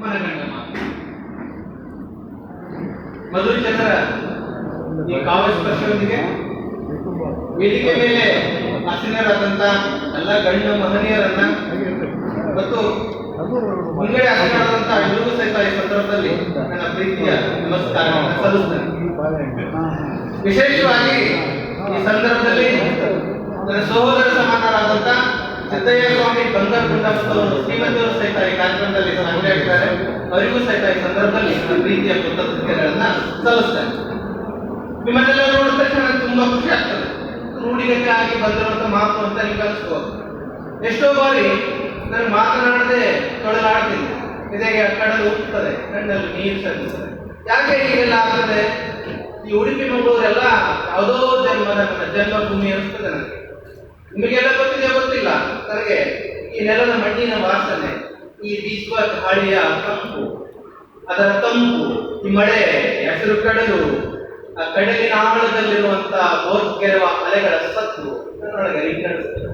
ಮನಗಂಡ ಮಧುಚಂದ್ರ, ಈ ಕಾವ್ಯ ಸ್ಪರ್ಶದೊಂದಿಗೆ ವೇದಿಕೆ ಮೇಲೆ ಆಸೀನರಾದಂತ ಎಲ್ಲ ಗಣ್ಯ ಮಹನೀಯರನ್ನ ಮತ್ತು ಮುಂಗಡೆ ಆಸೀನರಾದಂತ ಎಲ್ಲರಿಗೂ ಸಹಿತ ಈ ಸಂದರ್ಭದಲ್ಲಿ ನನ್ನ ಪ್ರೀತಿಯ ನಮಸ್ಕಾರ ವಿಶೇಷವಾಗಿ ಈ ಸಂದರ್ಭದಲ್ಲಿ ನನ್ನ ಸಹೋದರ ಸಮಾನರಾದಂತ ಸಿದ್ದಯ್ಯ ಸ್ವಾಮಿ ಬಂಗಾರಗುಂಡ ಮತ್ತು ಅವರು ಶ್ರೀಮತಿಯವರು ಸಹಿತ ಈ ಕಾರ್ಯಕ್ರಮದಲ್ಲಿ ಭಾಗಿಯಾಗಿದ್ದಾರೆ ಅವರಿಗೂ ಸಹಿತ ಈ ಸಂದರ್ಭದಲ್ಲಿ ನನ್ನ ಪ್ರೀತಿಯ ಕೃತಜ್ಞತೆಗಳನ್ನ ಸಲ್ಲಿಸ್ತಾರೆ. ನಿಮ್ಮನ್ನೆಲ್ಲ ನೋಡಿದ ತಕ್ಷಣ ತುಂಬಾ ಖುಷಿ ಆಗ್ತದೆ. ರೂಢಿಗತೆ ಆಗಿ ಬಂದಿರುವಂತ ಮಾತು ಅಂತ ನಿಮ್ಗೆ ಅನಿಸ್ಬೋದು ಎಷ್ಟೋ ಬಾರಿ ನಾನು ಮಾತನಾಡದೆ ತೊಳಲಾಡ್ತೀನಿ ಇದೆಗೆ ಕಡಲು ಉಪ್ಪುತ್ತದೆ ಕಣ್ಣಲ್ಲಿ ನೀರು ಸರಿಸುತ್ತದೆ ಯಾಕೆ ಹೀಗೆಲ್ಲ ಆಗ್ತದೆ ಈ ಉಡುಪಿ ಮಂಗಳೂರೆಲ್ಲ ಯಾವುದೋ ಜನ್ಮದ ಜನ್ಮಭೂಮಿ ಅನಿಸ್ತದೆ ನನಗೆ. ನಿಮಗೆಲ್ಲ ಗೊತ್ತಿದೆ, ಗೊತ್ತಿಲ್ಲ. ನನಗೆ ಈ ನೆಲದ ಮಣ್ಣಿನ ವಾಸನೆ, ಈ ಬೀಸುವ ಗಾಳಿಯ ತಂಪು, ಅದರ ತಂಪು, ಈ ಮಳೆ, ಹೆಸರು ಕಡಲು, ಆ ಕಡಲಿನ ಆಳದಲ್ಲಿರುವಂತ ಬೋರ್ಗೆರುವ ಅಲೆಗಳ ಸತ್ತು ನನ್ನೊಳಗೆ ರಿಂಗಣಿಸುತ್ತದೆ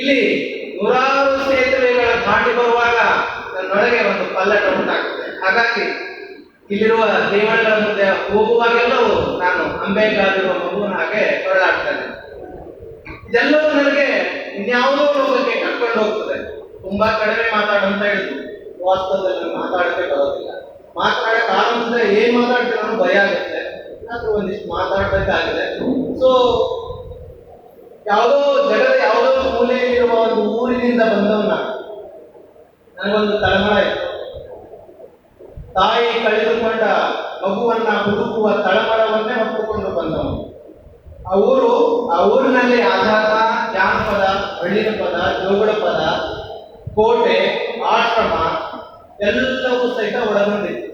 ಇಲ್ಲಿ ನೂರಾರು ಸೇತುವೆಗಳ ದಾಟಿ ಬರುವಾಗ ನನ್ನೊಳಗೆ ಒಂದು ಪಲ್ಲಟ ಉಂಟಾಗ್ತದೆ. ಹಾಗಾಗಿ ಇಲ್ಲಿರುವ ದೇವಳಗಳ ಮುಂದೆ ಹೋಗುವಾಗೆಲ್ಲವೂ ನಾನು ಅಂಬೇಗಾದಿರುವ ಮಗುವಿನ ಹಾಗೆ ಹೊರಡಾಡ್ತೇನೆ ಇದೆಲ್ಲವೂ ನನಗೆ ಇನ್ಯಾವುದೋ ಲೋಕಕ್ಕೆ ಕರ್ಕೊಂಡು ಹೋಗ್ತದೆ. ತುಂಬಾ ಕಡಿಮೆ ಮಾತಾಡಂತ ಹೇಳಿದ್ರು. ವಾಸ್ತವದಲ್ಲಿ ಮಾತಾಡಕ್ಕೆ ಬರೋದಿಲ್ಲ ಮಾತಾಡಕ್ಕೆ ಆರಂಭಿಸಿದ್ರೆ ಏನ್ ಮಾತಾಡ್ತೀರ ಭಯ ಆಗುತ್ತೆ. ಆದ್ರೂ ಒಂದಿಷ್ಟು ಮಾತಾಡ್ಬೇಕಾಗಿದೆ. ಸೊ ಯಾವುದೋ ಜಗದ ಯಾವುದೋ ಮೂಲೆಯಲ್ಲಿರುವ ಒಂದು ಊರಿನಿಂದ ಬಂದವನ ನನಗೊಂದು ತಳಮಳ ಇತ್ತು ತಾಯಿ ಕಳೆದುಕೊಂಡ ಮಗುವನ್ನ ಹುಡುಕುವ ತಳಮಳವನ್ನೇ ಬಂದವನು ಆ ಊರು ಆ ಊರಿನಲ್ಲಿ ಆಧಾರ, ಜಾನಪದ, ಹಳ್ಳಿನ ಪದ, ಜೋಗುಳ ಪದ, ಕೋಟೆ, ಆಶ್ರಮ, ಎಲ್ಲವೂ ಸಹಿತ ಒಳಗೊಂಡಿತ್ತು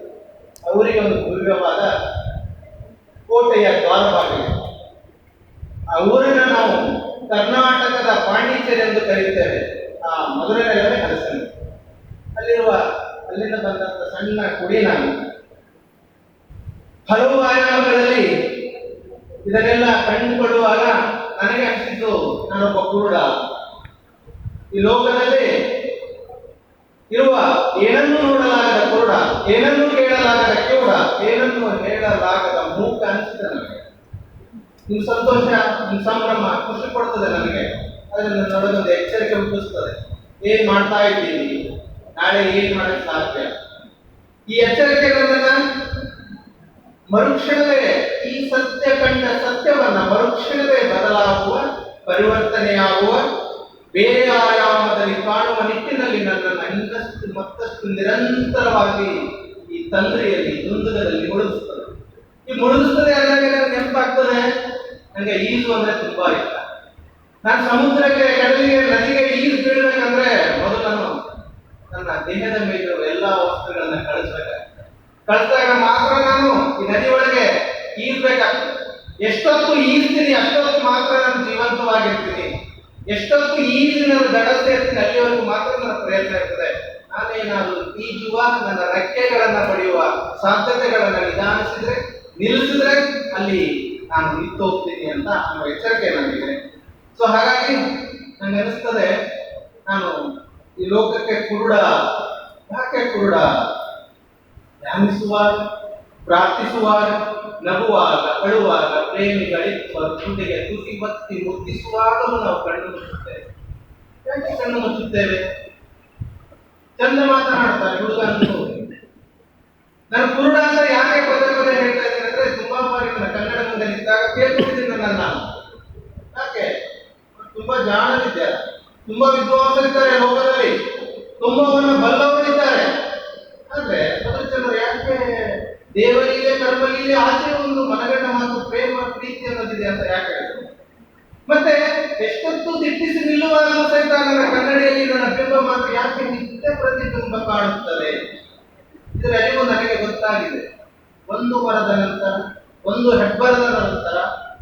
ಆ ಊರಿಗೆ ಒಂದು ಭವ್ಯವಾದ ಕೋಟೆಯ ದ್ವಾರವಾಗಿದೆ. ಆ ಊರಿನ ನಾವು ಕರ್ನಾಟಕದ ಪಾಂಡಿಚೇರಿ ಎಂದು ಕರೆಯುತ್ತೇವೆ ಆ ಮಧುರೆ ನೆಲವೇ ಹಲಸನ್ನು ಅಲ್ಲಿರುವ, ಅಲ್ಲಿಂದ ಬಂದಂತ ಸಣ್ಣ ಕುಡಿ ನಾನು. ಹಲವು ಆಯಾಮಗಳಲ್ಲಿ ಇದನ್ನೆಲ್ಲ ಕಂಡುಕೊಳ್ಳುವಾಗ ನನಗೆ ಅನಿಸಿದ್ದು, ನಾನೊಬ್ಬ ಕುರುಡ. ಈ ಲೋಕದಲ್ಲಿ ಇರುವ ಏನನ್ನು ನೋಡಲಾಗದ ಕುರುಡ, ಏನನ್ನೂ ಕೇಳಲಾಗದ ಕಿವುಡ, ಏನನ್ನು ಹೇಳಲಾಗದ ಮೂಕ ಅನಿಸಿದೆ ನನಗೆ ನಿಮ್ ಸಂತೋಷ ನಿಮ್ ಸಂಭ್ರಮ, ಖುಷಿ ಕೊಡ್ತದೆ ನನಗೆ ಆದ್ರೆ ನನ್ನೊಳಗೊಂದು ಎಚ್ಚರಿಕೆ ಹುಟ್ಟಿಸ್ತದೆ. ಏನ್ ಮಾಡ್ತಾ ಇದ್ದೀನಿ ನಾಳೆ ಏನ್ ಮಾಡಕ್ ಸಾಧ್ಯ? ಈ ಎಚ್ಚರಿಕೆಗಳನ್ನ ಮರುಕ್ಷಣವೇ ಈ ಸತ್ಯ ಕಂಡ ಸತ್ಯವನ್ನ ಮರುಕ್ಷಣವೇ ಬದಲಾಗುವ, ಪರಿವರ್ತನೆಯಾಗುವ ಬೇರೆ ಆಯಾಮದಲ್ಲಿ ಕಾಣುವ ನಿಟ್ಟಿನಲ್ಲಿ ನನ್ನನ್ನು ಇನ್ನಷ್ಟು ಮತ್ತಷ್ಟು ನಿರಂತರವಾಗಿ ಈ ತಂದ್ರಿಯಲ್ಲಿ ದುಂದುಗದಲ್ಲಿ ಮುಳುಗಿಸ್ತದೆ. ಈ ಮುಳುಗಿಸ್ತದೆ ಅಂದಾಗ ನೆನಪಾಗ್ತದೆ ನನಗೆ ಈಜು ಅಂದ್ರೆ ತುಂಬಾ ಇಷ್ಟ. ನಾನು ಸಮುದ್ರಕ್ಕೆ, ಕಡಲಿಗೆ, ನದಿಗೆ ಈಜು ಬೀಳ್ಬೇಕಂದ್ರೆ ಮೊದಲು ನಾನು ನನ್ನ ದೇಹದ ಮೇಲಿರುವ ಎಲ್ಲಾ ವಸ್ತುಗಳನ್ನ ಕಳಿಸ್ಬೇಕಾಗ್ತದೆ. ಕಳಿಸಿದಾಗ ಮಾತ್ರ ನಾನು ಈ ನದಿ ಒಳಗೆ ಈಜ್ಬೇಕಾಗ್ತದೆ ಎಷ್ಟೊತ್ತು ಈಸ್ತೀನಿ ಅಷ್ಟೊತ್ತು ಮಾತ್ರ ನಾನು ಜೀವಂತವಾಗಿರ್ತೀನಿ. ಎಷ್ಟೊತ್ತು ಈಜಿ ನಾನು ದಡ ಸೇರ್ತೀನಿ, ಅಲ್ಲಿವರೆಗೂ ಮಾತ್ರ ನನ್ನ ಪ್ರಯತ್ನ ಇರ್ತದೆ. ನಾನೇನಾದ್ರು ಈಜುವ ನನ್ನ ರೆಕ್ಕೆಗಳನ್ನ ಪಡೆಯುವ ಸಾಧ್ಯತೆಗಳನ್ನ ನಿಧಾನಿಸಿದ್ರೆ, ನಿಲ್ಲಿಸಿದ್ರೆ ಅಲ್ಲಿ ನಾನು ನಿಂತು ಹೋಗ್ತೀನಿ ಅಂತ ಅನ್ನೋ ಎಚ್ಚರಿಕೆ ನನಗಿದೆ. ಸೊ ಹಾಗಾಗಿ ನನಗೆ ಅನಿಸ್ತದೆ ನಾನು ಈ ಲೋಕಕ್ಕೆ ಕುರುಡ, ಯಾಕೆ ಕುರುಡ? ಧ್ಯಾನಿಸುವ ಪ್ರಾರ್ಥಿಸುವಾಗ ನಗುವಾಗ, ಅಳುವಾಗ ಪ್ರೇಮಿಗಳಿರುವ ಗುಂಡಿಗೆ ತುಟಿ ಬತ್ತಿ ಮುಗಿಸುವಾಗಲೂ ನಾವು ಕಣ್ಣು ಮುಚ್ಚುತ್ತೇವೆ. ಯಾಕೆ ಕಣ್ಣು ಮುಚ್ಚುತ್ತೇವೆ? ಚಂದ ಮಾತನಾಡ್ತಾರೆ ಹುಡುಗ ನಾನು ಕುರುಡ ಅಂತ ಯಾಕೆ ಪದೇ ಪದೇ ಹೇಳ್ತಾ ಇದ್ದೀನಿ ಅಂದ್ರೆ ತುಂಬಾ ಬಾರಿ ನನ್ನ ಕನ್ನಡ ಮುಂದೆ ನಿಂತಾಗ ಕೇಳ್ಕೊಂಡಿದ್ದೀನಿ ನನ್ನ ನಾನು ಯಾಕೆ? ತುಂಬಾ ಜಾಣರಿದ್ದಾರೆ ತುಂಬಾ ವಿದ್ವಾಂಸರಿದ್ದಾರೆ ಲೋಕದಲ್ಲಿ. ತುಂಬವನ್ನ ಬಲ್ಲವರಿದ್ದಾರೆ ಆದ್ರೆ ಮಧುಚಂದ್ರ ಯಾಕೆ ದೇವರಿಗೆ ಕರ್ಮಲೀಲೆ ಆಚೆ ಒಂದು ಮನಗಂಡ ಮಾತು ಪ್ರೇಮ ಪ್ರೀತಿ ಅನ್ನೋದಿದೆ ಅಂತ ಯಾಕೆ ಹೇಳಿದ್ರು ಮತ್ತೆ ಎಷ್ಟೊತ್ತು ದಿಟ್ಟಿಸಿ ನಿಲ್ಲುವಾಗಲೂ ಸಹಿತ ನನ್ನ ಕನ್ನಡಿಯಲ್ಲಿ ನನ್ನ ಬಿಂಬ ಮಾತ್ರ ಯಾಕೆ ನಿತ್ಯ ಪ್ರತಿಬಿಂಬ ಕಾಣುತ್ತದೆ? ಇದರ ಅರಿವು ನನಗೆ ಗೊತ್ತಾಗಿದೆ. ಒಂದು ಮರದ ನಂತರ, ಒಂದು ಹೆಬ್ಬರದ ನಂತರ,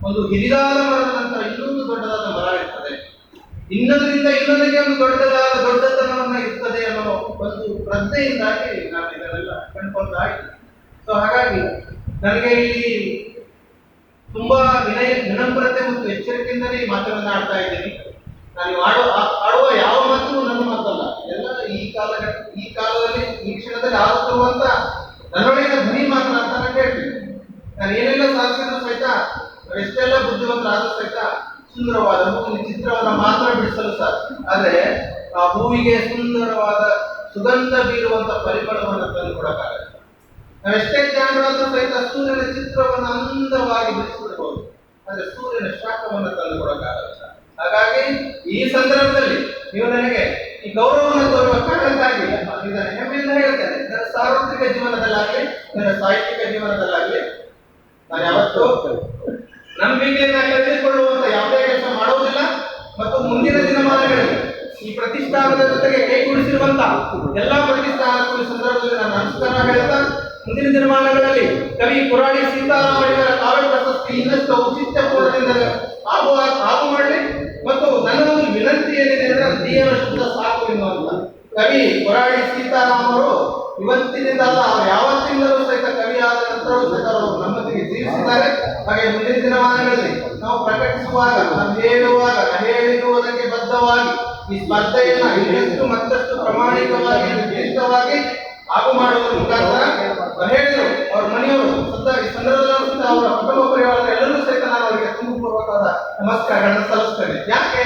ಒಂದು ಹಿರಿದಾದ ಮರದ ನಂತರ ಇನ್ನೊಂದು ದೊಡ್ಡದಾದ ಮರ ಇರ್ತದೆ. ಇನ್ನೊಂದರಿಂದ ಇನ್ನೊಂದಕ್ಕೆ ಒಂದು ದೊಡ್ಡದಾದ ದೊಡ್ಡತನವನ್ನ ಇರ್ತದೆ ಅನ್ನೋ ಒಂದು ಪ್ರಜ್ಞೆಯಿಂದಾಗಿ ನಾನು ಇದನ್ನೆಲ್ಲ ಕಂಡುಕೊಂಡಾಗಿ ಸೊ ಹಾಗಾಗಿ ನನಗೆ ಇಲ್ಲಿ ತುಂಬಾ ವಿನಯ, ವಿನಮ್ರತೆ ಮತ್ತು ಎಚ್ಚರಿಕೆಯಿಂದಲೇ ಈ ಮಾತುಗಳನ್ನು ಆಡ್ತಾ ಇದ್ದೀನಿ. ನಾನು ಆಡುವ ಆಡುವ ಯಾವ ಮಾತು ನನ್ನ ಮಾತಲ್ಲ. ಎಲ್ಲ ಈ ಕಾಲ ಈ ಕಾಲದಲ್ಲಿ, ಈ ಕ್ಷಣದಲ್ಲಿ ಆಗುತ್ತಿರುವಂತ ನನ್ನೊಳಗಿನ ಧ್ವನಿ ಮಾತ್ರ ಅಂತ ನಾನು ಹೇಳ್ತೀನಿ. ನಾನು ಏನೆಲ್ಲ ಸಾಧಿಸಿದ್ರು ಸಹಿತ ಎಷ್ಟೆಲ್ಲ ಬುದ್ಧಿವಂತರಾದ್ರೂ ಸಹಿತ ಸುಂದರವಾದ ಹೂವಿನ ಚಿತ್ರವನ್ನ ಮಾತ್ರ ಬಿಡಿಸಲು ಸರ್ ಆದರೆ ಆ ಹೂವಿಗೆ ಸುಂದರವಾದ ಸುಗಂಧ ಬೀರುವಂತ ಪರಿಮಳವನ್ನು ತಂದು ಕೊಡಕ್ಕಾಗಲ್ಲ ನಾವೆಷ್ಟೇ ಜಾಣರಾದ್ರೂ ಸಹಿತ ಸೂರ್ಯನ ಚಿತ್ರವನ್ನು ಅಂದವಾಗಿ ಬಿಡಿಸಿಬಿಡಬಹುದು ಅಂದ್ರೆ ಸೂರ್ಯನ ಶಾಖವನ್ನು ತಂದು ಕೊಡಕ್ಕಾಗಲ್ಲ. ಹಾಗಾಗಿ ಈ ಸಂದರ್ಭದಲ್ಲಿ ನೀವು ನನಗೆ ಈ ಗೌರವವನ್ನು ತೋರುವ ಕಾರಣಕ್ಕಾಗಿ ಹೆಮ್ಮೆಯಿಂದ ಹೇಳ್ತೇನೆ ನನ್ನ ಸಾರ್ವತ್ರಿಕ ಜೀವನದಲ್ಲಾಗಲಿ ನನ್ನ ಸಾಹಿತ್ಯಿಕ ಜೀವನದಲ್ಲಾಗಲಿ ನಾನು ಯಾವತ್ತೂ ನಂಬಿಕೆಯನ್ನ ಕಳೆದುಕೊಳ್ಳುವಂತ ಯಾವುದೇ ಕೆಲಸ ಮಾಡುವುದಿಲ್ಲ. ಮತ್ತು ಮುಂದಿನ ದಿನಮಾನಗಳಲ್ಲಿ ಈ ಪ್ರತಿಷ್ಠಾನದ ಜೊತೆಗೆ ಕೈಗೂಡಿಸಿರುವಂತ ಎಲ್ಲಾ ಪ್ರತಿಷ್ಠಾನಕ್ಕೂ ಈ ಸಂದರ್ಭದಲ್ಲಿ ನಾನು ನಮಸ್ಕಾರ ಹೇಳ್ತಾ ಮುಂದಿನ ದಿನಮಾನಗಳಲ್ಲಿ ಕವಿ ಪುರಾಣಿ ಸೀತಾರಾಮಯ್ಯವರ ಕಾವ್ಯ ಪ್ರಶಸ್ತಿ ಇನ್ನಷ್ಟು ಔಚಿತ್ಯಪೂರ್ಣದಿಂದ ಆಗುವ ಆಗು ಮಾಡಲಿ ಮತ್ತು ನನ್ನ ಒಂದು ವಿನಂತಿ ಏನಿದೆ ಅಂದ್ರೆ ಸಾಕು ಎನ್ನುವಂತ. ಕವಿ ಕೊರಾಡಿ ಸೀತಾರಾಮರು ಇವತ್ತಿನಿಂದ ಅಲ್ಲ, ಅವರು ಯಾವತ್ತಿಂದಲೂ ಸಹಿತ ಕವಿ ಆದ ನಂತರವೂ ಸಹಿತ ಅವರು ನಮ್ಮೊಂದಿಗೆ ಜೀವಿಸಿದ್ದಾರೆ. ಹಾಗೆ ಮುಂದಿನ ದಿನಮಾನಗಳಲ್ಲಿ ನಾವು ಪ್ರಕಟಿಸುವಾಗ, ನಾವು ಹೇಳುವಾಗ, ಹೇಳಿರುವುದಕ್ಕೆ ಬದ್ಧವಾಗಿ ಈ ಸ್ಪರ್ಧೆಯನ್ನ ಇನ್ನಷ್ಟು ಮತ್ತಷ್ಟು ಪ್ರಾಮಾಣಿಕವಾಗಿ ನಿರ್ದಿಷ್ಟವಾಗಿ ಹಾಗು ಮಾಡುವುದರ ಮುಖಾಂತರ ಹೇಳಿದರು ಅವ್ರ ಮನೆಯವರು, ಸುತ್ತ ಈ ಸಂದರ್ಭದಲ್ಲೂ ಅವರ ಕುಟುಂಬ ಪರಿವಾರದ ಎಲ್ಲರೂ ಸಹಿತ ನಾನು ಅವರಿಗೆ ತುಂಬಪೂರ್ವಕವಾದ ನಮಸ್ಕಾರಗಳನ್ನು ಸಲ್ಲಿಸ್ತೇನೆ. ಯಾಕೆ?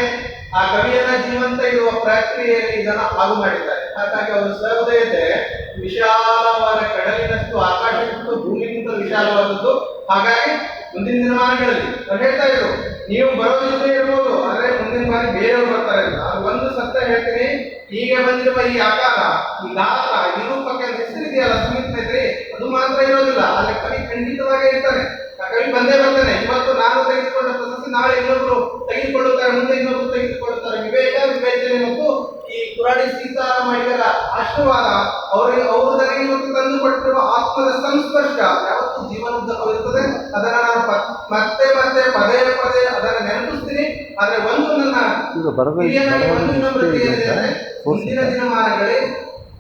ಆ ಕವಿಯನ್ನ ಜೀವಂತ ಇರುವ ಪ್ರಕ್ರಿಯೆಯಲ್ಲಿ ಇದನ್ನ ಹಾಗು ಮಾಡಿದ್ದಾರೆ. ಹಾಗಾಗಿ ಅವರು ಸಹೃದಯತೆ ವಿಶಾಲವಾದ ಕಡಲಿನಷ್ಟು ಆಕಾಶಕ್ಕಿಂತ ಭೂಮಿಗಿಂತ ವಿಶಾಲವಾದದ್ದು. ಹಾಗಾಗಿ ಮುಂದಿನ ದಿನಮಾನಗಳಲ್ಲಿ ಅವ್ರು ಹೇಳ್ತಾ ಇದ್ರು, ನೀವು ಬರೋದಿಲ್ಲದೆ ಇರ್ಬೋದು, ಆದ್ರೆ ಮುಂದಿನ ಬಾರಿ ಬೇರೆಯವರು ಬರ್ತಾರೆ ಅದು ಒಂದು ಸತ್ಯ ಹೇಳ್ತೀನಿ ಈಗ ಬಂದಿರುವ ಈ ಆಕಾರ, ಈ ಗಾತ್ರ, ಈ ರೂಪಕ್ಕೆ ಹೆಸರಿದೆಯಲ್ಲ ಸುಮಿತ್ ಅದು ಮಾತ್ರ ಇರೋದಿಲ್ಲ. ಅಲ್ಲಿ ಕವಿ ಖಂಡಿತವಾಗಿ ಇರ್ತಾನೆ. ಆ ಕವಿ ಬಂದೇ ಬರ್ತಾನೆ. ಇವತ್ತು ನಾನು ತೆಗೆದುಕೊಂಡ ಪ್ರಶಸ್ತಿ ನಾಳೆ ಇನ್ನೊಬ್ರು. ತೆಗೆದುಕೊಳ್ಳುತ್ತಾರೆ ಮುಂದೆ ಇನ್ನೊಬ್ಬರು ತೆಗೆದುಕೊಳ್ಳುತ್ತಾರೆ. ವಿವೇಕ ವಿವೇಚನೆ ಮತ್ತು ಈ ಕುರಾಡಿ ಸೀತಾರಾಮಯ್ಯರ ಆಶೀರ್ವಾದ ಅವರಿಗೆ ಅವರು ನನಗೆ ಮತ್ತು ತಂದು ಕೊಟ್ಟಿರುವ ಆತ್ಮದ ಸಂಸ್ಪರ್ಶ ಯಾವತ್ತೂ ಜೀವನದಲ್ಲಿರುತ್ತದೆ ಅದನ್ನ ನಾನು ಮತ್ತೆ ಮತ್ತೆ ಪದೇ ಪದೇ ಅದನ್ನ ನೆನಪಿಸ್ತೀನಿ. ಆದರೆ ಒಂದು ನನ್ನ ಒಂದು ಮುಂದಿನ ದಿನಮಾನಗಳಲ್ಲಿ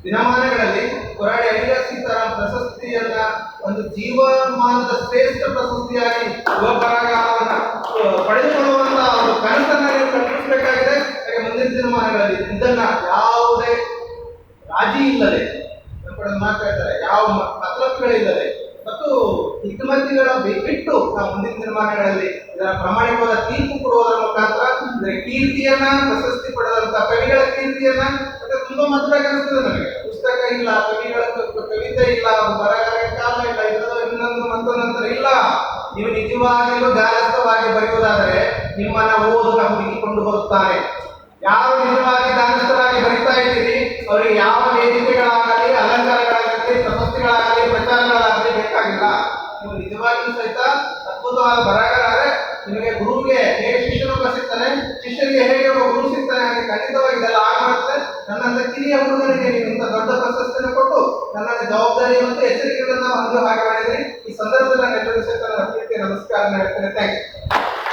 ದಿನಮಾನಗಳಲ್ಲಿ ಪುರಾಣಿ ಅಯ್ಯ ಸೀತಾರಾಮ್ ಪ್ರಶಸ್ತಿಯನ್ನ ಒಂದು ಜೀವಮಾನದ ಶ್ರೇಷ್ಠ ಪ್ರಶಸ್ತಿಯಾಗಿ ಯುವ ಬರಹಗಾರವನ್ನ ಆ, ಪಡೆದುಕೊಳ್ಳುವಂತ ಒಂದು ಕನಸನ್ನ ನೀವು ಕಲ್ಪಿಸಬೇಕಾಗಿದೆ ಹಾಗೆ ಮುಂದಿನ ದಿನಮಾನಗಳಲ್ಲಿ ಇದನ್ನ ಯಾವುದೇ ರಾಜಿ ಇಲ್ಲದೆ, ನಮ್ಮ ಕಡೆ ಮಾತಾಡ್ತಾರೆ ಯಾವ ಮ- ಮತ್ತು ಹಿತಮತಿಗಳ ಬಿಟ್ಟು ನಾವು ಮುಂದಿನ ದಿನಮಾನಗಳಲ್ಲಿ ಇದರ ಪ್ರಾಮಾಣಿಕವಾದ ತೀರ್ಪು ಕೊಡುವುದರ ಮುಖಾಂತರ ಇದರ ಕೀರ್ತಿಯನ್ನ, ಪ್ರಶಸ್ತಿ ಪಡೆದಂತ ಕವಿಗಳ ಕೀರ್ತಿಯನ್ನ ಮತ್ತೆ ತುಂಬಾ ಮಧುರ ಅನಿಸ್ತದೆ ನಮಗೆ. ಪುಸ್ತಕ ಇಲ್ಲ, ಕವಿಗಳ ಕವಿತೆ ಇಲ್ಲ ಬರಗಾಲ ಕಾಲ ಇಲ್ಲ ಇನ್ನೊಂದು ಇನ್ನೊಂದು ಮತ್ತೊಂದಂತರ ಇಲ್ಲ. ನೀವು ನಿಜವಾಗಿಯೂ ಗಾಯಸ್ಥವಾಗಿ ಬರೆಯುವುದಾದರೆ, ನಿಮ್ಮನ್ನ ಓದು ಹುಡುಕಿಕೊಂಡು ಬರುತ್ತಾನೆ ಯಾರು ನಿಜವಾಗಿ ದಾನಸ್ಥರಾಗಿ ಬರೀತಾ ಇದ್ದೀರಿ? ಅವರಿಗೆ ಯಾವ ವೇದಿಕೆಗಳಾಗಲಿ, ಅಲಂಕಾರಗಳಾಗಲಿ, ಪ್ರಶಸ್ತಿಗಳಾಗಲಿ, ಪ್ರಚಾರಗಳಾಗಲಿ ಬೇಕಾಗಿಲ್ಲ. ನೀವು ನಿಜವಾಗಿಯೂ ಸಹಿತ ಅದ್ಭುತವಾದ ಬರಹಗಾರ ನಿಮಗೆ ಗುರುವಿಗೆ ಹೇಗೆ ಶಿಷ್ಯನು ಸಿಗ್ತಾನೆ ಶಿಷ್ಯನಿಗೆ ಹೇಗೆ ಒಬ್ಬ ಗುರು ಸಿಗ್ತಾನೆ ಹಾಗೆ ಖಂಡಿತವಾಗಿ ಇದೆಲ್ಲ ಆಗಬಾರುತ್ತೆ ನನ್ನಂತ ಕಿರಿಯ ಹುಡುಗನಿಗೆ ನೀವು ಇಂಥ ದೊಡ್ಡ ಪ್ರಶಸ್ತಿಯನ್ನು ಕೊಟ್ಟು ನನ್ನನ್ನು ಜವಾಬ್ದಾರಿ ಮತ್ತು ಎಚ್ಚರಿಕೆಗಳನ್ನು ಹೊಂದೋ ಹಾಗೆ ಮಾಡಿದ್ರಿ. ಈ ಸಂದರ್ಭದಲ್ಲಿ ನಾನು ಎಲ್ಲರಿಗೂ ಸಹಿತ ನಮಸ್ಕಾರ ಹೇಳ್ತೇನೆ ಥ್ಯಾಂಕ್ ಯು